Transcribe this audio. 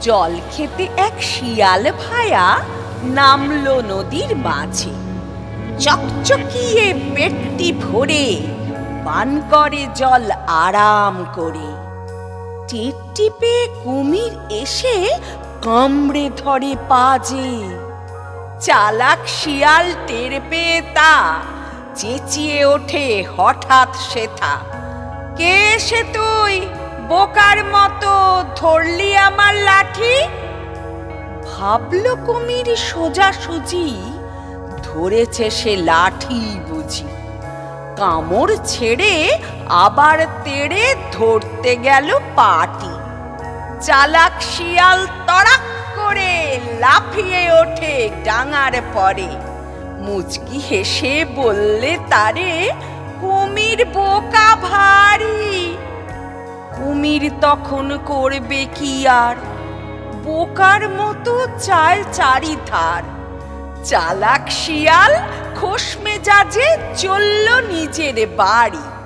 জল খেতে এক শিয়াল ভায়া নামলো নদীর মাঝে। চকচকিয়ে পেটটি ভরে পান করে জল আরাম করে। টের টিপে কুমির এসে কামড়ে ধরে পাজে। চালাক শিয়াল টের পেয়ে তা চেঁচিয়ে ওঠে হঠাৎ সেথা। কে সে তুই? বোকার মতো ধরলি আমার লাঠি? ভাবলো কুমির সোজা সুজি, ধরেছে সে লাঠি বুঝি। কামড় ছেড়ে আবার তেড়ে ধরতে গেল পাটি। চালাক শিয়াল তড়াক করে লাফিয়ে ওঠে ডাঙার পরে। মুচকি হেসে বললে তারে, কুমির বোকা ভারী তখন করবে কি আর? বোকার মতো চাল চারিধার। চালাক শিয়াল খোস মেজাজে চলল নিজের বাড়ি।